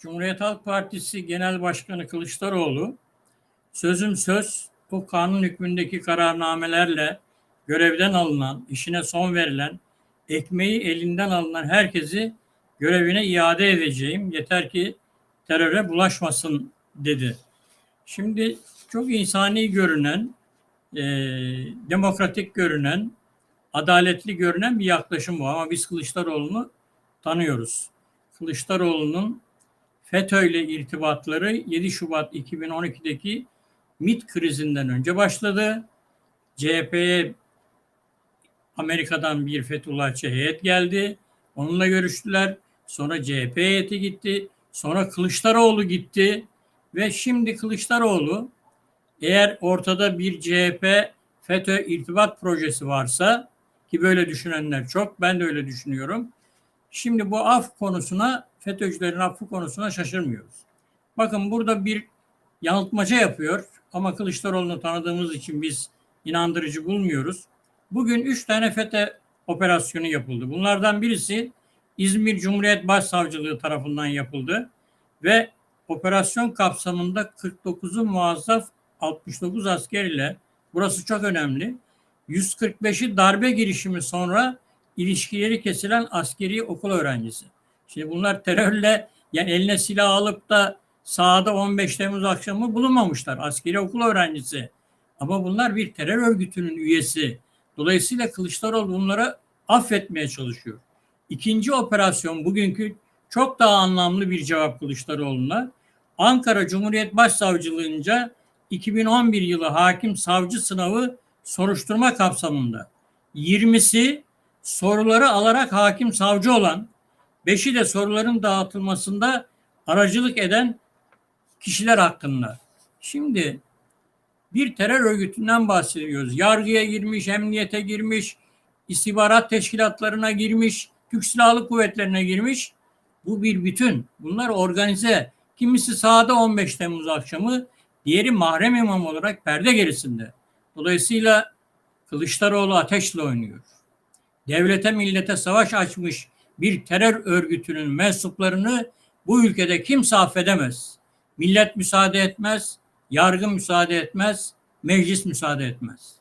Cumhuriyet Halk Partisi Genel Başkanı Kılıçdaroğlu sözüm söz bu kanun hükmündeki kararnamelerle görevden alınan, işine son verilen, ekmeği elinden alınan herkesi görevine iade edeceğim. Yeter ki teröre bulaşmasın dedi. Şimdi çok insani görünen, e, demokratik görünen, adaletli görünen bir yaklaşım bu. Ama biz Kılıçdaroğlu'nu tanıyoruz. Kılıçdaroğlu'nun FETÖ ile irtibatları 7 Şubat 2012'deki MİT krizinden önce başladı. CHP'ye Amerika'dan bir Fethullahçı heyet geldi. Onunla görüştüler. Sonra CHP heyeti gitti. Sonra Kılıçdaroğlu gitti. Ve şimdi Kılıçdaroğlu eğer ortada bir CHP FETÖ irtibat projesi varsa ki böyle düşünenler çok ben de öyle düşünüyorum. Şimdi bu af konusuna FETÖ'cülerin affı konusuna şaşırmıyoruz. Bakın burada bir yanıltmaca yapıyor ama Kılıçdaroğlu'nu tanıdığımız için biz inandırıcı bulmuyoruz. Bugün üç tane FETÖ operasyonu yapıldı. Bunlardan birisi İzmir Cumhuriyet Başsavcılığı tarafından yapıldı ve operasyon kapsamında 49'u muazzaf 69 asker ile burası çok önemli. 145'i darbe girişimi sonra ilişkileri kesilen askeri okul öğrencisi. Şimdi bunlar terörle yani eline silah alıp da sahada 15 Temmuz akşamı bulunmamışlar. Askeri okul öğrencisi. Ama bunlar bir terör örgütünün üyesi. Dolayısıyla Kılıçdaroğlu bunları affetmeye çalışıyor. İkinci operasyon bugünkü çok daha anlamlı bir cevap Kılıçdaroğlu'na. Ankara Cumhuriyet Başsavcılığınca 2011 yılı hakim savcı sınavı soruşturma kapsamında 20'si soruları alarak hakim savcı olan, 5'i de soruların dağıtılmasında aracılık eden kişiler hakkında. Şimdi bir terör örgütünden bahsediyoruz. Yargıya girmiş, emniyete girmiş, istihbarat teşkilatlarına girmiş, Türk Silahlı Kuvvetlerine girmiş. Bu bir bütün. Bunlar organize. Kimisi sahada 15 Temmuz akşamı, diğeri mahrem imam olarak perde gerisinde. Dolayısıyla Kılıçdaroğlu ateşle oynuyor. Devlete millete savaş açmış bir terör örgütünün mensuplarını bu ülkede kimse affedemez. Millet müsaade etmez, yargı müsaade etmez, meclis müsaade etmez.